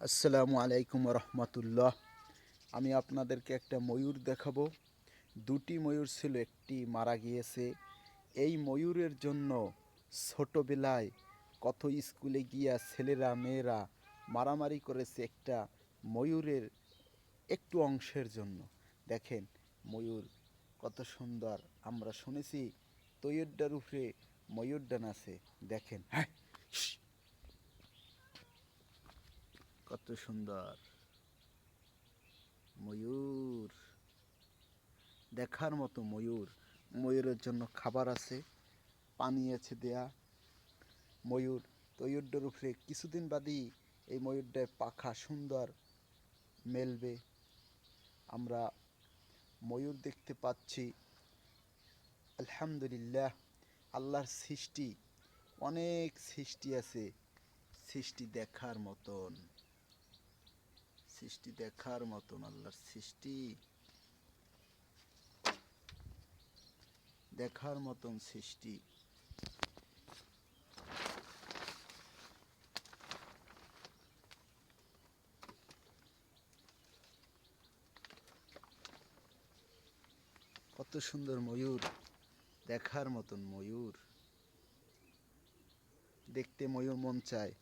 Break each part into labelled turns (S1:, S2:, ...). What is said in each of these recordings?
S1: আসসালামু আলাইকুম রহমতুল্লাহ আমি আপনাদেরকে একটা ময়ূর দেখাবো। দুটি ময়ূর ছিল, একটি মারা গিয়েছে। এই ময়ূরের জন্য ছোটোবেলায় কত স্কুলে গিয়া ছেলেরা, মেয়েরা মারামারি করেছে একটা ময়ূরের একটু অংশের জন্য। দেখেন ময়ূর কত সুন্দর, আমরা শুনেছি তৈয়রটার উপরে ময়ূর ডান আছে। দেখেন হ্যাঁ। কত সুন্দর। ময়ূর। দেখার মতো ময়ূর। ময়ূরের জন্য খাবার আছে, পানি আছে দেয়া। ময়ূর তৈয়রটার উপরে কিছুদিন বাদই এই ময়ূরটায় পাখা সুন্দর মেলবে। আমরা ময়ূর দেখতে পাচ্ছি। আলহামদুলিল্লাহ, আল্লাহর সৃষ্টি, অনেক সৃষ্টি আছে। সৃষ্টি দেখার মতন। সৃষ্টি দেখার মতন, আল্লাহর সৃষ্টি। দেখার মতন সৃষ্টি। কত সুন্দর ময়ূর, দেখার মতন ময়ূর। দেখতে ময়ূর মন চায়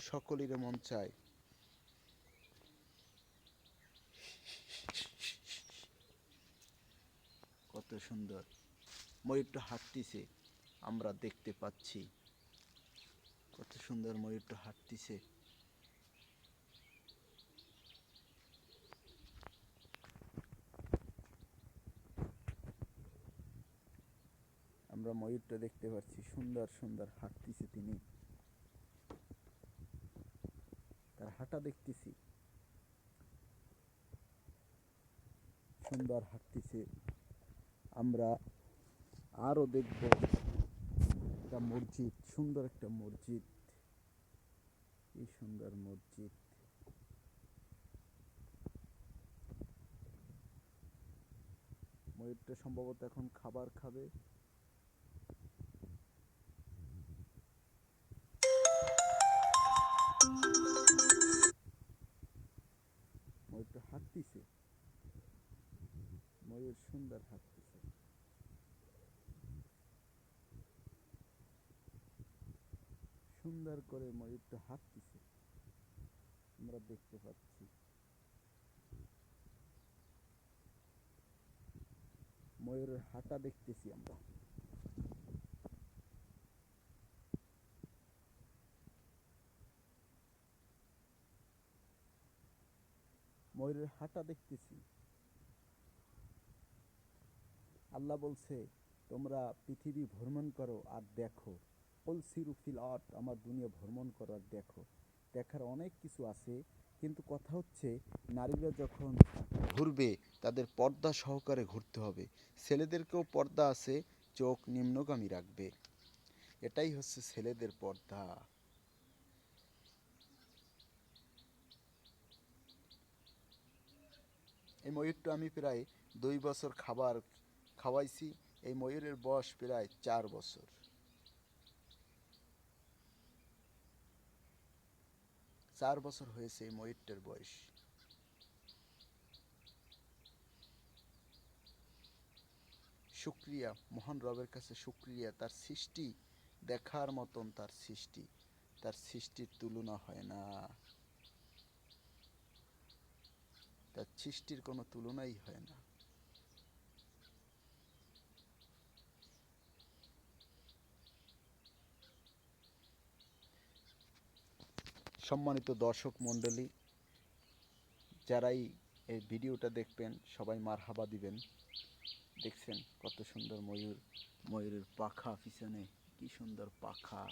S1: সকলের মন চায়। কত সুন্দর। ময়ূরটা হাঁটতিছে, আমরা দেখতে পাচ্ছি। কত সুন্দর ময়ূরটা হাঁটতিছে। আমরা ময়ূরটা দেখতে পাচ্ছি, সুন্দর সুন্দর হাঁটতিছে তিনি। তার হাঁটা দেখতেছি। সুন্দর হাঁটতিছে। আমরা আরও দেখব একটা মসজিদ, সুন্দর একটা মসজিদ। কি সুন্দর মসজিদ। ময়ূরটা সম্ভবত এখন খাবার খাবে। ময়ূরটা হাঁটতিছে। ময়ূর সুন্দর হাঁটতিছে। সুন্দর করে ময়ূরটা হাঁটতিছে। আমরা দেখতে পাচ্ছি। ময়ূরের হাঁটা দেখতেছি আমরা। ময়ূরের হাঁটা দেখতেছি। আল্লাহ বলছে, তোমরা পৃথিবী ভ্রমণ করো আর দেখো। কলসিরু ফিল আর্ট আমার দুনিয়া ভ্রমণ করো আর দেখো। দেখার অনেক কিছু আছে, কিন্তু কথা হচ্ছে, নারীরা যখন ঘুরবে, তাদের পর্দা সহকারে ঘুরতে হবে। ছেলেদেরকেও পর্দা আছে, চোখ নিম্নগামী রাখবে। এটাই হচ্ছে ছেলেদের পর্দা। এই ময়ূরটা আমি প্রায় দুই বছর খাবার খাওয়াইছি। এই ময়ূরের বয়স প্রায় চার বছর। চার বছর হয়েছে এই ময়ূরটার বয়স। শুক্রিয়া, মহান রবের কাছে শুক্রিয়া। তার সৃষ্টি দেখার মতন তার সৃষ্টি। তার সৃষ্টির তুলনা হয় না। তার সৃষ্টির কোনো তুলনাই হয় না। সম্মানিত দর্শক মণ্ডলী, যারাই এই ভিডিওটা দেখবেন, সবাই মারহাবা দিবেন। দেখছেন কত সুন্দর ময়ূর, ময়ূরের পাখা পিছনে, কি সুন্দর পাখা।